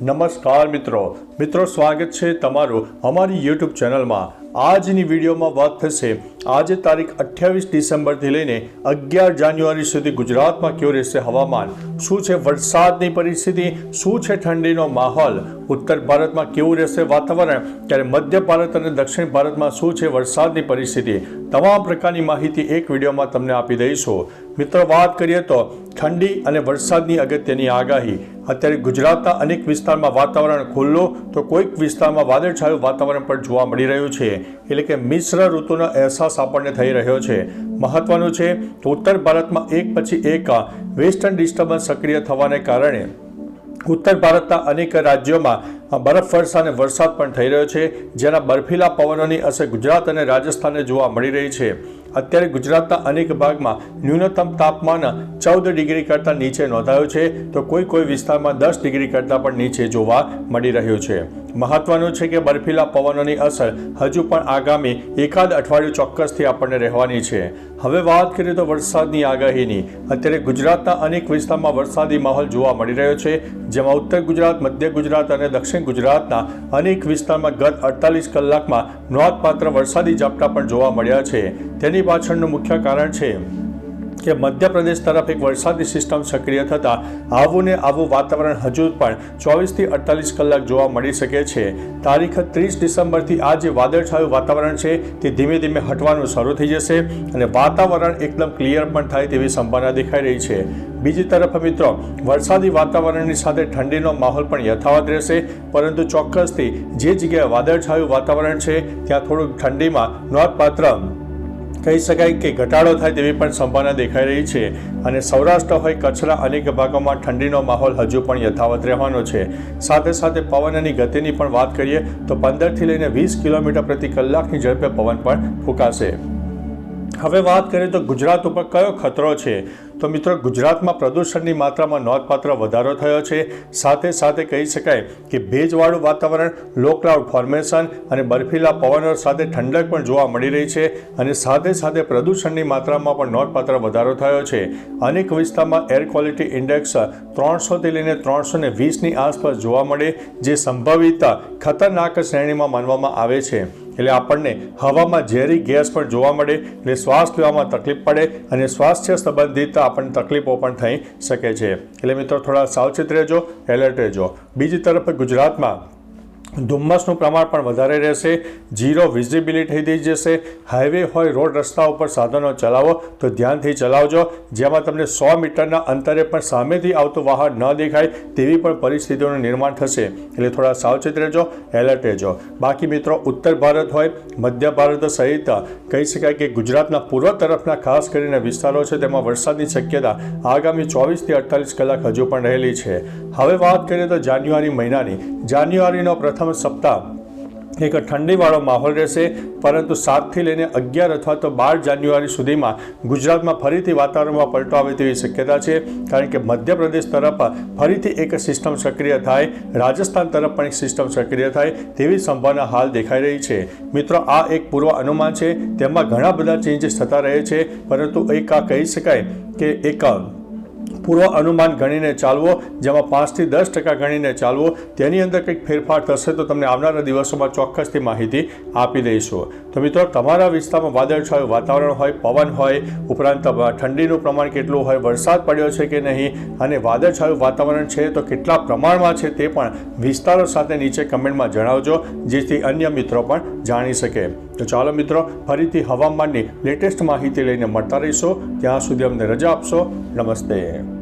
નમસ્કાર મિત્રો. મિત્રો, સ્વાગત છે તમારું અમારી યુટ્યુબ ચેનલમાં. આજની વિડીયોમાં વાત થશે આજે તારીખ અઠ્યાવીસ ડિસેમ્બરથી લઈને અગિયાર જાન્યુઆરી સુધી ગુજરાતમાં કેવું રહેશે હવામાન? શું છે વરસાદની પરિસ્થિતિ? શું છે ઠંડીનો માહોલ? ઉત્તર ભારતમાં કેવું રહેશે વાતાવરણ? ત્યારે મધ્ય ભારત અને દક્ષિણ ભારતમાં શું છે વરસાદની પરિસ્થિતિ? તમામ પ્રકારની માહિતી એક વિડીયોમાં તમને આપી દઈશું. મિત્રો, વાત કરીએ તો ઠંડી અને વરસાદની અગત્યની આગાહી. અત્યારે ગુજરાતના અનેક વિસ્તારમાં વાતાવરણ ખુલ્લું, તો કોઈક વિસ્તારમાં વાદળછાયું વાતાવરણ પણ જોવા મળી રહ્યું છે. એટલે કે મિશ્ર ઋતુનો અહેસાસ આપણને થઈ રહ્યો છે. મહત્વનું છે તો ઉત્તર ભારતમાં એક પછી એક વેસ્ટર્ન ડિસ્ટર્બન્સ સક્રિય થવાને કારણે ઉત્તર ભારતના અનેક રાજ્યોમાં બરફવર્ષા અને વરસાદ પણ થઈ રહ્યો છે, જેના બર્ફીલા પવનોની અસર ગુજરાત અને રાજસ્થાનને જોવા મળી રહી છે. અત્યારે ગુજરાતના અનેક ભાગમાં ન્યૂનતમ તાપમાન ચૌદ ડિગ્રી કરતાં નીચે નોંધાયું છે. તો કોઈ કોઈ વિસ્તારમાં દસ ડિગ્રી કરતાં પણ નીચે જોવા મળી રહ્યું છે. મહત્વનું છે કે બર્ફીલા પવનોની અસર હજુ પણ આગામી એકાદ અઠવાડિયું ચોક્કસથી આપણને રહેવાની છે. હવે વાત કરીએ તો વરસાદની આગાહીની. અત્યારે ગુજરાતના અનેક વિસ્તારમાં વરસાદી માહોલ જોવા મળી રહ્યો છે. જેમાં ઉત્તર ગુજરાત, મધ્ય ગુજરાત અને દક્ષિણ ગુજરાતના અનેક વિસ્તારમાં ગત અડતાલીસ કલાકમાં નોંધપાત્ર વરસાદી ઝાપટા પણ જોવા મળ્યા છે. તેની પાછળનું મુખ્ય કારણ છે કે મધ્યપ્રદેશ તરફ એક વરસાદી સિસ્ટમ સક્રિય થતાં આવું ને આવું વાતાવરણ હજુ પણ ચોવીસથી અડતાલીસ કલાક જોવા મળી શકે છે. તારીખ ત્રીસ ડિસેમ્બરથી આ જે વાદળછાયું વાતાવરણ છે તે ધીમે ધીમે હટવાનું શરૂ થઈ જશે અને વાતાવરણ એકદમ ક્લિયર પણ થાય તેવી સંભાવના દેખાઈ રહી છે. બીજી તરફ મિત્રો, વરસાદી વાતાવરણની સાથે ઠંડીનો માહોલ પણ યથાવત રહેશે, પરંતુ ચોક્કસથી જે જગ્યાએ વાદળછાયું વાતાવરણ છે, ત્યાં થોડુંક ઠંડીમાં નોંધપાત્ર કહી શકાય કે ઘટાડો થાય તેવી પણ સંભાવના દેખાઈ રહી છે અને સૌરાષ્ટ્ર હોય કચ્છના અનેક ભાગોમાં ઠંડીનો માહોલ હજુ પણ યથાવત રહેવાનો છે. સાથે સાથે પવનની ગતિની પણ વાત કરીએ તો પંદરથી લઈને વીસ કિલોમીટર પ્રતિ કલાકની ઝડપે પવન પણ ફૂંકાશે. હવે વાત કરીએ તો ગુજરાત ઉપર કયો ખતરો છે? તો મિત્રો, ગુજરાતમાં પ્રદૂષણની માત્રામાં નોંધપાત્ર વધારો થયો છે. સાથે સાથે કહી શકાય કે ભેજવાળું વાતાવરણ લો ફોર્મેશન અને બર્ફીલા પવનો સાથે ઠંડક પણ જોવા મળી રહી છે અને સાથે સાથે પ્રદૂષણની માત્રામાં પણ નોંધપાત્ર વધારો થયો છે. અનેક વિસ્તારમાં એર ક્વોલિટી ઇન્ડેક્સ ત્રણસોથી લઈને ત્રણસો ને વીસની આસપાસ જોવા મળે, જે સંભવિત ખતરનાક શ્રેણીમાં માનવામાં આવે છે. એટલે આપણને હવામાં ઝેરી ગેસ પણ જોવા મળે એટલે શ્વાસ લેવામાં તકલીફ પડે અને સ્વાસ્થ્ય સંબંધિત આપણને તકલીફો પણ થઈ શકે છે. એટલે મિત્રો થોડા સાવચેત રહેજો, એલર્ટ રહેજો. બીજી તરફ ગુજરાતમાં ધુમ્મસનું પ્રમાણ પણ વધારે રહેશે, ઝીરો વિઝિબિલિટી થઈ જશે. હાઈવે હોય, રોડ રસ્તા ઉપર સાધનો ચલાવો, તો ધ્યાનથી ચલાવજો. જેમાં તમને સો મીટરના અંતરે પણ સામેથી આવતું વાહન ન દેખાય તેવી પણ પરિસ્થિતિઓનું નિર્માણ થશે. એટલે થોડા સાવચેત રહેજો, એલર્ટ રહેજો. બાકી મિત્રો, ઉત્તર ભારત હોય, મધ્ય ભારત સહિત, કહી શકાય કે ગુજરાતના પૂર્વ તરફના ખાસ કરીને વિસ્તારો છે, તેમાં વરસાદની શક્યતા આગામી ચોવીસથી અડતાલીસ કલાક હજુ પણ રહેલી છે. હવે વાત કરીએ તો જાન્યુઆરી મહિનાની. જાન્યુઆરીનો પ્રથમ સપ્તાહ. એક ઠંડીવાળો માહોલ રહેશે, પરંતુ સાતથી લઈને અગિયાર અથવા તો બાર જાન્યુઆરી સુધીમાં ગુજરાતમાં ફરીથી વાતાવરણમાં પલટો આવે તેવી શક્યતા છે, કારણ કે મધ્યપ્રદેશ તરફ ફરીથી એક સિસ્ટમ સક્રિય થાય, રાજસ્થાન તરફ પણ એક સિસ્ટમ સક્રિય થાય તેવી સંભાવના હાલ દેખાઈ રહી છે. મિત્રો, આ એક પૂર્વ અનુમાન છે, તેમાં ઘણા બધા ચેન્જીસ થતા રહે છે, પરંતુ એક આ કહી શકાય કે એક પૂર્વ અનુમાન ગણીને ચાલવો, જેમાં પાંચથી દસ ટકા ગણીને ચાલવો, તેની અંદર કંઈક ફેરફાર થશે તો તમને આવનારા દિવસોમાં ચોક્કસથી માહિતી આપી દઈશું. તો મિત્રો, તમારા વિસ્તારમાં વાદળછાયું વાતાવરણ હોય, પવન હોય, ઉપરાંત ઠંડીનું પ્રમાણ કેટલું હોય, વરસાદ પડ્યો છે કે નહીં, અને વાદળછાયું વાતાવરણ છે તો કેટલા પ્રમાણમાં છે તે પણ વિસ્તારો સાથે નીચે કમેન્ટમાં જણાવજો, જેથી અન્ય મિત્રો પણ જાણી શકે. તો ચાલો મિત્રો, ફરીથી હવામાનની લેટેસ્ટ માહિતી લઈને મળતા રહીશો. ત્યાં સુધી અમને રજા આપશો. નમસ્તે.